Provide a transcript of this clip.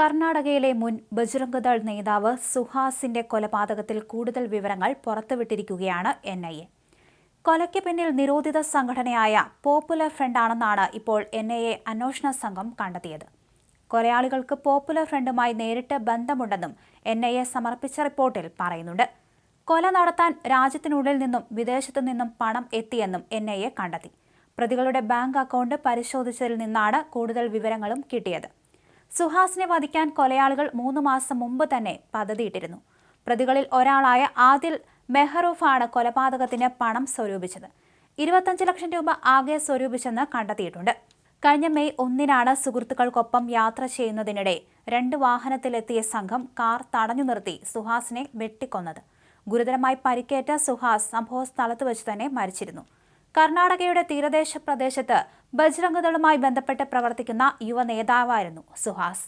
കർണാടകയിലെ മുൻ ബജ്രംഗദൾ നേതാവ് സുഹാസിന്റെ കൊലപാതകത്തിൽ കൂടുതൽ വിവരങ്ങൾ പുറത്തുവിട്ടിരിക്കുകയാണ് എൻ ഐ എ കൊലയ്ക്ക് പിന്നിൽ നിരോധിത സംഘടനയായ പോപ്പുലർ ഫ്രണ്ടാണെന്നാണ് ഇപ്പോൾ എൻ ഐ എ അന്വേഷണ സംഘം കണ്ടെത്തിയത്. കൊലയാളികൾക്ക് പോപ്പുലർ ഫ്രണ്ടുമായി നേരിട്ട് ബന്ധമുണ്ടെന്നും എൻ ഐ എ സമർപ്പിച്ച റിപ്പോർട്ടിൽ പറയുന്നുണ്ട്. കൊല നടത്താൻ രാജ്യത്തിനുള്ളിൽ നിന്നും വിദേശത്തു നിന്നും പണം എത്തിയെന്നും എൻ ഐ എ കണ്ടെത്തി. പ്രതികളുടെ ബാങ്ക് അക്കൗണ്ട് പരിശോധിച്ചതിൽ നിന്നാണ് കൂടുതൽ വിവരങ്ങളും കിട്ടിയത്. സുഹാസിനെ വധിക്കാൻ കൊലയാളികൾ മൂന്ന് മാസം മുമ്പ് തന്നെ പദ്ധതിയിട്ടിരുന്നു. പ്രതികളിൽ ഒരാളായ ആദിൽ മെഹറൂഫാണ് കൊലപാതകത്തിന് പണം സ്വരൂപിച്ചത്. ഇരുപത്തഞ്ച് ലക്ഷം രൂപ ആകെ സ്വരൂപിച്ചെന്ന് കണ്ടെത്തിയിട്ടുണ്ട്. കഴിഞ്ഞ മെയ് ഒന്നിനാണ് സുഹൃത്തുക്കൾക്കൊപ്പം യാത്ര ചെയ്യുന്നതിനിടെ രണ്ട് വാഹനത്തിലെത്തിയ സംഘം കാർ തടഞ്ഞു നിർത്തി സുഹാസിനെ വെട്ടിക്കൊന്നത്. ഗുരുതരമായി പരിക്കേറ്റ സുഹാസ് സംഭവ സ്ഥലത്ത് വെച്ച് തന്നെ മരിച്ചിരുന്നു. കർണാടകയുടെ തീരദേശ പ്രദേശത്ത് ബജ്രംഗദളുമായി ബന്ധപ്പെട്ട് പ്രവർത്തിക്കുന്ന യുവ നേതാവായിരുന്നു സുഹാസ്.